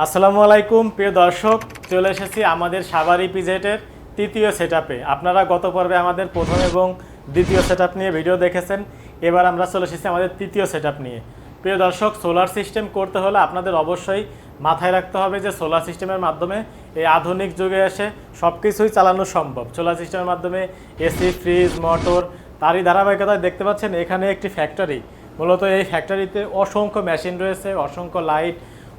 আসসালামু আলাইকুম, প্রিয় দর্শক, চলে এসেছি আমাদের সাভারি পিজেটের তৃতীয় সেট আপনারা গত পর্বে আমাদের প্রথম এবং দ্বিতীয় সেট নিয়ে ভিডিও দেখেছেন, এবার আমরা চলে এসেছি আমাদের তৃতীয় সেট নিয়ে। প্রিয় দর্শক সোলার সিস্টেম করতে হলে আপনাদের অবশ্যই মাথায় রাখতে হবে যে সোলার সিস্টেমের মাধ্যমে এই আধুনিক যুগে এসে সব কিছুই চালানো সম্ভব। সোলার সিস্টেমের মাধ্যমে এসি ফ্রিজ মোটর তারই ধারাবাহিকতায় দেখতে পাচ্ছেন এখানে একটি ফ্যাক্টরি মূলত এই ফ্যাক্টরিতে অসংখ্য মেশিন রয়েছে, অসংখ্য লাইট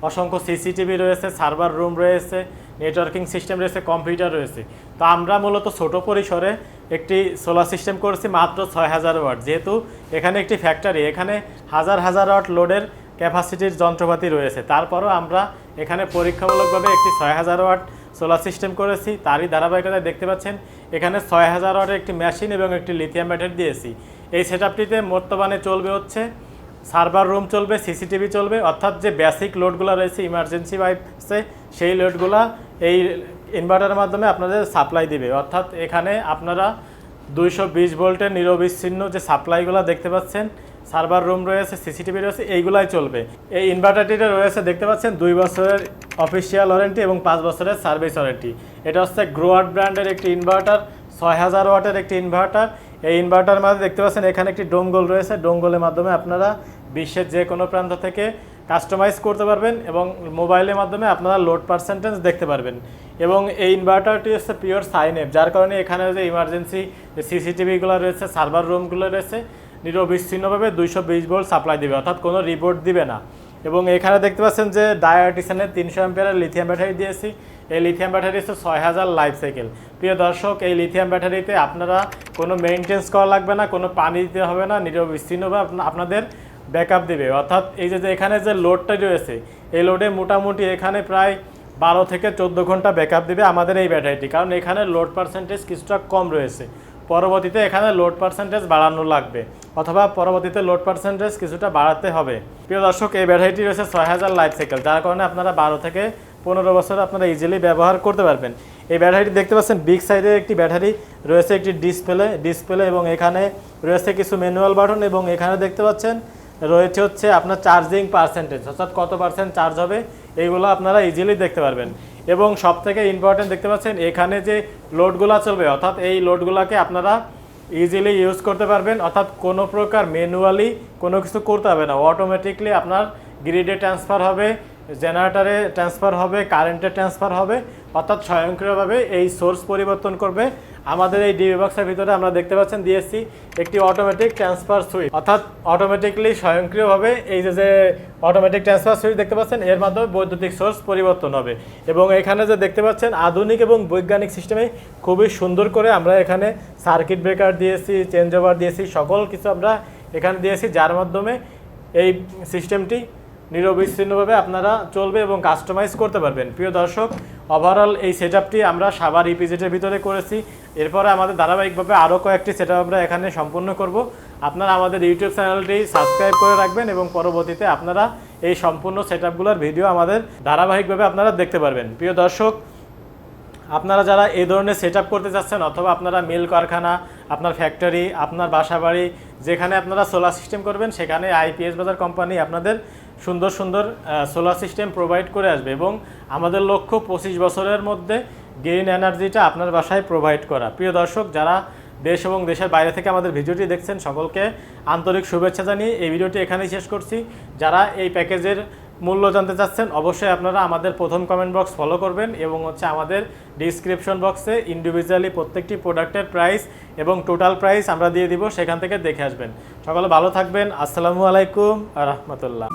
অসংখ্য সিসিটিভি রয়েছে, সার্ভার রুম রয়েছে, নেটওয়ার্কিং সিস্টেম রয়েছে, কম্পিউটার রয়েছে। তো আমরা মূলত ছোট পরিসরে একটি সোলার সিস্টেম করেছি মাত্র ছয় হাজার ওয়াট। যেহেতু এখানে একটি ফ্যাক্টরি, এখানে হাজার হাজার ওয়াট লোডের ক্যাপাসিটির যন্ত্রপাতি রয়েছে। তারপরও আমরা এখানে পরীক্ষামূলকভাবে একটি ছয় হাজার ওয়াট সোলার সিস্টেম করেছি। তারই ধারাবাহিকতায় দেখতে পাচ্ছেন, এখানে ছয় হাজার ওয়াটের একটি মেশিন এবং একটি লিথিয়াম ব্যাটারি দিয়েছি। এই সেট আপটিতে বর্তমানে চলবে হচ্ছে সার্ভার রুম চলবে, সিসিটিভি চলবে, অর্থাৎ যে বেসিক লোডগুলো রয়েছে ইমার্জেন্সি ওয়াইপসে সেই লোডগুলো এই ইনভার্টারের মাধ্যমে আপনাদের সাপ্লাই দিবে। অর্থাৎ এখানে আপনারা দুইশো বিশ ভোল্টের নিরবিচ্ছিন্ন যে সাপ্লাইগুলো দেখতে পাচ্ছেন, সার্ভার রুম রয়েছে, সিসিটিভি রয়েছে, এইগুলাই চলবে। এই ইনভার্টারটিতে রয়েছে, দেখতে পাচ্ছেন, দুই বছরের অফিসিয়াল ওয়ারেন্টি এবং পাঁচ বছরের সার্ভিস ওয়ারেন্টি এটা হচ্ছে গ্রোয়ার্ড ব্র্যান্ডের একটি ইনভার্টার ছয় হাজার ওয়াটের একটি ইনভার্টার এই ইনভার্টার মাঝে দেখতে পাচ্ছেন এখানে একটি ডোঙ্গল রয়েছে। ডোঙ্গলের মাধ্যমে আপনারা বিশ্বের যে কোনো প্রান্ত থেকে কাস্টমাইজ করতে পারবেন এবং মোবাইলের মাধ্যমে আপনারা লোড পার্সেন্টেজ দেখতে পারবেন। এবং এই ইনভার্টারটি হচ্ছে পিওর সাইন এফ যার কারণে এখানে যে ইমার্জেন্সি সিসিটিভিগুলো রয়েছে সার্ভার রুমগুলো রয়েছে, নিরবিচ্ছিন্নভাবে দুইশো বিশ ভোল্ট সাপ্লাই দিবে, অর্থাৎ কোনো রিপোর্ট দিবে না। এবং এখানে দেখতে পাচ্ছেন যে ডায়াটিসানের তিনশো অ্যাম্পিয়ারের লিথিয়াম ব্যাটারি দিয়েছি। এই লিথিয়াম ব্যাটারি হচ্ছে ছয় হাজার লাইফ সাইকেল। প্রিয় দর্শক, এই লিথিয়াম ব্যাটারিতে আপনারা কোনো মেনটেন্স করা লাগবে না, কোনো পানি দিতে হবে না, নিরবিচ্ছিন্নভাবে আপনা- আপনাদের ব্যাকআপ দেবে। অর্থাৎ এই যে যে এখানে যে লোডটা রয়েছে, এই লোডে মোটামুটি এখানে প্রায় বারো থেকে চোদ্দ ঘণ্টা ব্যাকআপ দেবে আমাদের এই ব্যাটারিটি। কারণ এখানে লোড পার্সেন্টেজ কিছুটা কম রয়েছে। পরবর্তীতে এখানে লোড পার্সেন্টেজ বাড়ানো লাগবে, অথবা পরবর্তীতে লোড পার্সেন্টেজ কিছুটা বাড়াতে হবে। প্রিয় দর্শক, এই ব্যাটারিটি রয়েছে ছয় হাজার লাইফ সাইকেল যার কারণে আপনারা বারো থেকে পনেরো বছর আপনারা ইজিলি ব্যবহার করতে পারবেন। এই ব্যাটারিটি দেখতে পাচ্ছেন বিগ সাইজের একটি ব্যাটারি, রয়েছে একটি ডিসপ্লে ডিসপ্লে এবং এখানে রয়েছে কিছু ম্যানুয়াল বাটন এবং এখানে দেখতে পাচ্ছেন, রয়েছে হচ্ছে আপনার চার্জিং পার্সেন্টেজ অর্থাৎ কত পার্সেন্ট চার্জ হবে এইগুলো আপনারা ইজিলি দেখতে পারবেন। এবং সব থেকে ইম্পর্টেন্ট দেখতে পাচ্ছেন, এখানে যে লোডগুলো চলবে, অর্থাৎ এই লোডগুলোকে আপনারা ইজিলি ইউজ করতে পারবেন। অর্থাৎ কোনো প্রকার ম্যানুয়ালি কোনো কিছু করতে হবে না। অটোমেটিকলি আপনার গ্রিডে ট্রান্সফার হবে জেনারেটারে ট্রান্সফার হবে কারেন্টে ট্রান্সফার হবে, অর্থাৎ স্বয়ংক্রিয়ভাবে এই সোর্স পরিবর্তন করবে। আমাদের এই ডিবি বক্সের ভিতরে আমরা দেখতে পাচ্ছেন দিয়েছি একটি অটোমেটিক ট্রান্সফার সুইচ অর্থাৎ অটোমেটিকলি স্বয়ংক্রিয়ভাবে এই যে যে অটোমেটিক ট্রান্সফার সুইচ দেখতে পাচ্ছেন, এর মাধ্যমে বৈদ্যুতিক সোর্স পরিবর্তন হবে। এবং এখানে যে দেখতে পাচ্ছেন, আধুনিক এবং বৈজ্ঞানিক সিস্টেমে খুবই সুন্দর করে আমরা এখানে সার্কিট ব্রেকার দিয়েছি চেঞ্জ ওভার দিয়েছি সকল কিছু আমরা এখানে দিয়েছি, যার মাধ্যমে এই সিস্টেমটি নিরবিচ্ছিন্নভাবে আপনারা চলবে এবং কাস্টমাইজ করতে পারবেন। প্রিয় দর্শক ওভারঅল এই সেট আমরা সাবার ইপিজেটের ভিতরে করেছি। এরপরে আমাদের ধারাবাহিকভাবে আরও কয়েকটি সেট আমরা এখানে সম্পূর্ণ করব। আপনারা আমাদের ইউটিউব চ্যানেলটি সাবস্ক্রাইব করে রাখবেন এবং পরবর্তীতে আপনারা এই সম্পূর্ণ সেট ভিডিও আমাদের ধারাবাহিকভাবে আপনারা দেখতে পারবেন। প্রিয় দর্শক, আপনারা যারা এই ধরনের সেট করতে চাচ্ছেন অথবা আপনারা মিল কারখানা, আপনার ফ্যাক্টরি আপনার বাসাবাড়ি, যেখানে আপনারা সোলার সিস্টেম করবেন, সেখানে আইপিএস বাজার কোম্পানি আপনাদের সুন্দর সুন্দর সোলার সিস্টেম প্রোভাইড করে আসবে এবং আমাদের লক্ষ্য পঁচিশ বছরের মধ্যে গ্রিন এনার্জিটা আপনার বাসায় প্রোভাইড করা। প্রিয় দর্শক, যারা দেশ এবং দেশের বাইরে থেকে আমাদের ভিডিওটি দেখছেন, সকলকে আন্তরিক শুভেচ্ছা জানিয়ে এই ভিডিওটি এখানেই শেষ করছি। যারা এই প্যাকেজের মূল্য জানতে চাচ্ছেন, অবশ্যই আপনারা আমাদের প্রথম কমেন্ট বক্স ফলো করবেন এবং হচ্ছে আমাদের ডিসক্রিপশন বক্সে ইন্ডিভিজুয়ালি প্রত্যেকটি প্রোডাক্টের প্রাইস এবং টোটাল প্রাইস আমরা দিয়ে দিব, সেখান থেকে দেখে আসবেন। সকলে ভালো থাকবেন। আসসালামু আলাইকুম রহমতুল্লাহ।